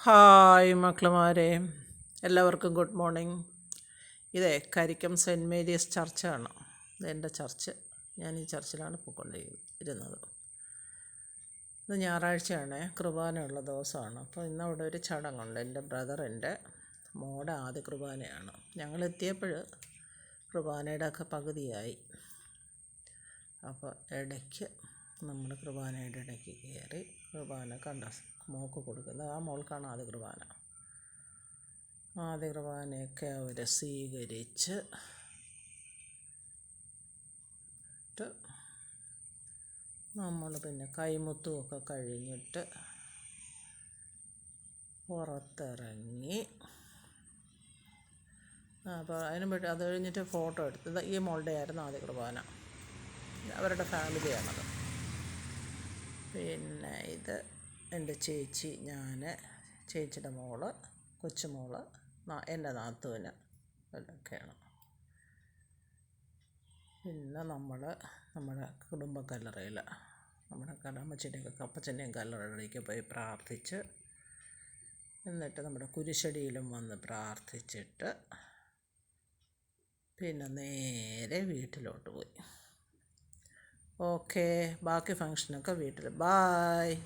Hi മക്കളുമാരെ എല്ലാവർക്കും good morning. ഇതേ Karikkam saint Mary's ചർച്ചാണ്. എന്റെ ചർച്ച്. ഞാൻ ഈ ചർച്ചിലാണ് പോയിക്കൊണ്ടിരുന്നത്. ഇത് ഞായറാഴ്ചയാണ് കുർബാനയുള്ള ദിവസമാണ്. അപ്പോൾ ഇന്ന് അവിടെ ഒരു ചടങ്ങുണ്ട്. എന്റെ ബ്രദറിന്റെ മോടെ ആദ്യ കുർബാനയാണ്. ഞങ്ങൾ എത്തിയപ്പോൾ കുർബാനയുടെ ഒക്കെ പകുതിയായി. അപ്പോൾ ഇടയ്ക്ക് നമ്മൾ കുർബാനയുടെ ഇടയ്ക്ക് കയറി കുർബാന കണ്ട മോൾക്ക് കൊടുക്കുന്നത്. ആ മോൾക്കാണ് ആദ്യ കുർബാന. ആദ്യ കുർബാനയൊക്കെ അവർ സ്വീകരിച്ച് നമ്മൾ പിന്നെ കൈമുത്തുമൊക്കെ കഴിഞ്ഞിട്ട് പുറത്തിറങ്ങി. അപ്പോൾ അതിന് പറ്റി അത് കഴിഞ്ഞിട്ട് ഫോട്ടോ എടുത്തത് ഈ മോളുടെ ആയിരുന്നു ആദ്യ കുർബാന. അവരുടെ ഫാമിലിയാണത്. പിന്നെ ഇത് എന്റെ ചേച്ചി ഞാൻ ചേച്ചിയുടെ മോൾ കൊച്ചുമോൾ എന്റെ നാത്തൂന് ഇതൊക്കെയാണ് പിന്നെ നമ്മൾ നമ്മുടെ കുടുംബ കല്ലറയിൽ നമ്മുടെ കടമ്മച്ചന്റെയൊക്കെ കപ്പച്ചന്റെയും കല്ലറയിലേക്ക് പോയി പ്രാർത്ഥിച്ച് എന്നിട്ട് നമ്മുടെ കുരിശടിയിലും വന്ന് പ്രാർത്ഥിച്ചിട്ട് പിന്നെ നേരെ വീട്ടിലോട്ട് പോയി. ഓക്കെ. ബാക്കി ഫങ്ഷനൊക്കെ വീട്ടിൽ ബായ്.